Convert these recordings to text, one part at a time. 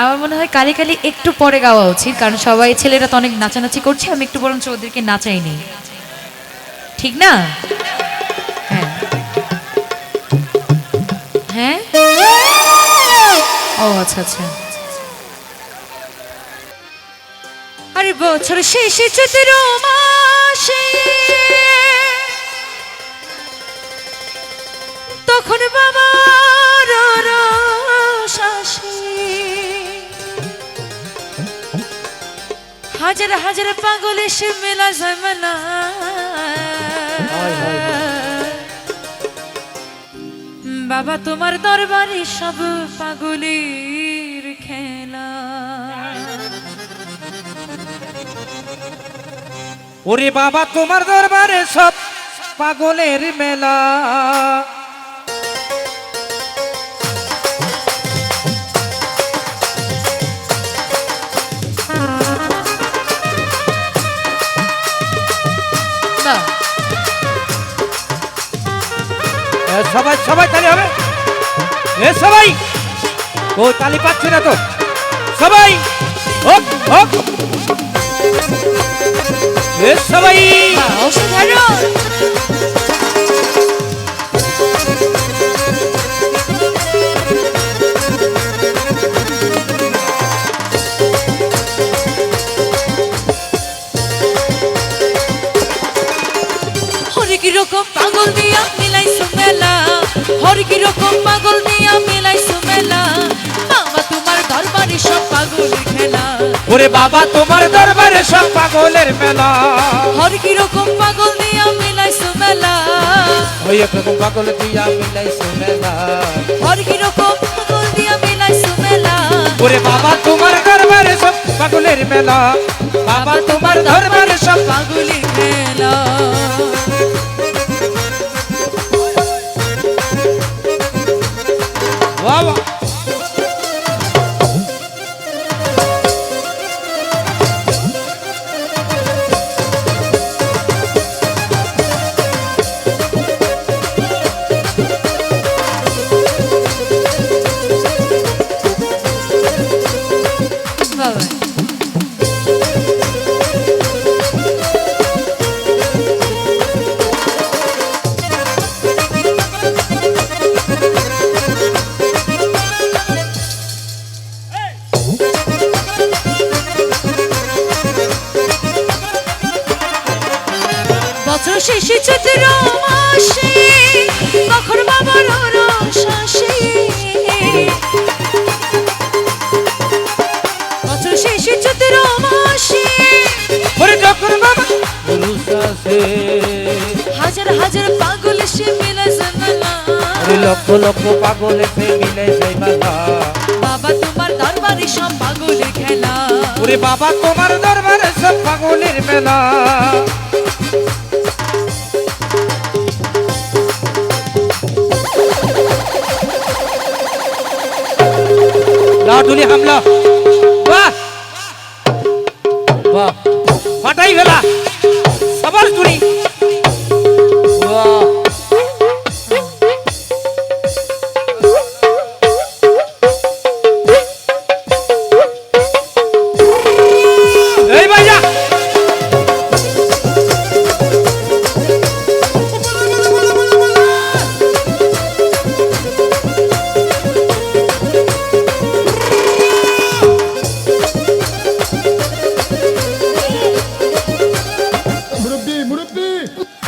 আমার মনে হয় কালি কালি একটু পরে গাওয়া উচিত, কারণ সবাই ছেলেরা তো অনেক নাচানাচি করছে, আমি একটু বরঞ্চ ওদেরকে নাচাই নেই ঠিক না? হ্যাঁ। হ্যাঁ? ও আচ্ছা আচ্ছা। আরে বছর শেষে চৈত্র মাসে তখন বাবার হাজার হাজার পাগল এসে মেলা যায় মেলা বাবা, তোমার দরবারে সব পাগলের খেলা। ওরে বাবা, তোমার দরবারে সব পাগলের মেলা। সবাই সবাই তালি হবে। এ সবাই। ও, তালি পাচ্ছে না তো। সবাই, হোক হোক। এ সবাই। দিয়া মিলাইছো মেলা। হরে কি রকম পাগল দিয়া মিলাইছো মেলা। বাবা তোমার দরবারে সব পাগলের খেলা। ওরে বাবা তোমার দরবারে সব পাগলের মেলা। হরে কি রকম পাগল দিয়া মিলাইছো মেলা। ওই একরকম পাগল দিয়া মিলাইছে মেলা। হরে কি রকম পাগল দিয়া মিলাইছো মেলা। ওরে বাবা তোমার দরবারে সব পাগলের মেলা। বাবা তোমার দরবারে সব পাগলের খেলা হাজার হাজার পাগল সে মিলে লক্ষ লক্ষ পাগল এসে মিলে যায় মেলা। বাবা তোমার দরবারে সব পাগলের খেলা। ওরে বাবা তোমার দরবারে সব পাগলের মেলা। লাডুলি হামলা বাহ বাহ ফাটাই ফেলা সবার জুড়ি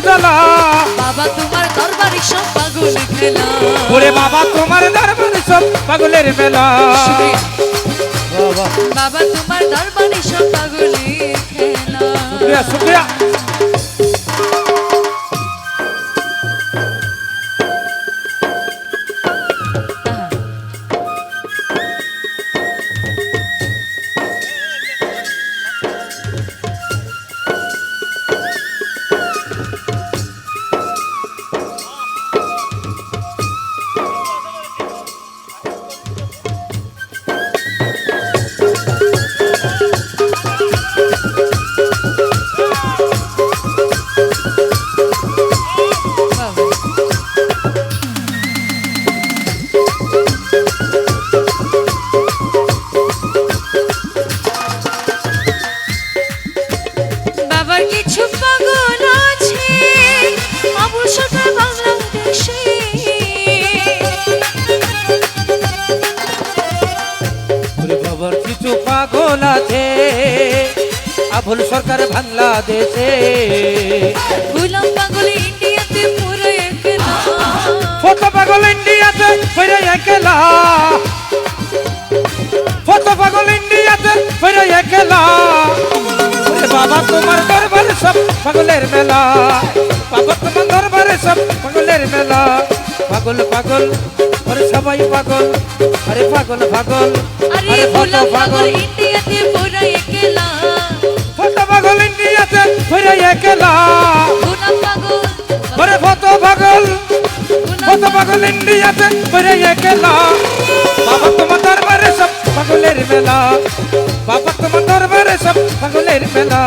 জ্বালা বাবা তোমার দরবারে সব পাগল খেলা ওরে বাবা তোমার দরবারে সব পাগলের মেলা। বাবা বাবা তোমার দরবারে সব পাগলের খেলা। শুক্রিয়া শুক্রিয়া আবার কিছু পাগল আছে। আবুল সরকার বাংলাদেশে। গোলাম পাগল ইন্ডিয়াতে পুরো একলা। কত পাগল ইন্ডিয়াতে ফিরে একলা। কত পাগল ইন্ডিয়াতে ফিরে একলা। বাবা তোমার দরবারে সব পাগলের মেলা। বাবা তোমার দরবারে সব পাগলের মেলা। পাগল পাগল ওরে সবাই পাগল। আরে পাগল পাগল আরে আরে পাগল পাগল ইন্ডিয়াতে পুরো একলা। কত পাগল ইন্ডিয়াতে ফিরে একলা। গোলাম পাগল ওরে কত পাগল গোলাম কত ইন্ডিয়াতে ফিরে একলা। বাবা তোমার দরবারে সব পাগলের মেলা। বাবা তোমার দরবারে সব পাগলের মেলা।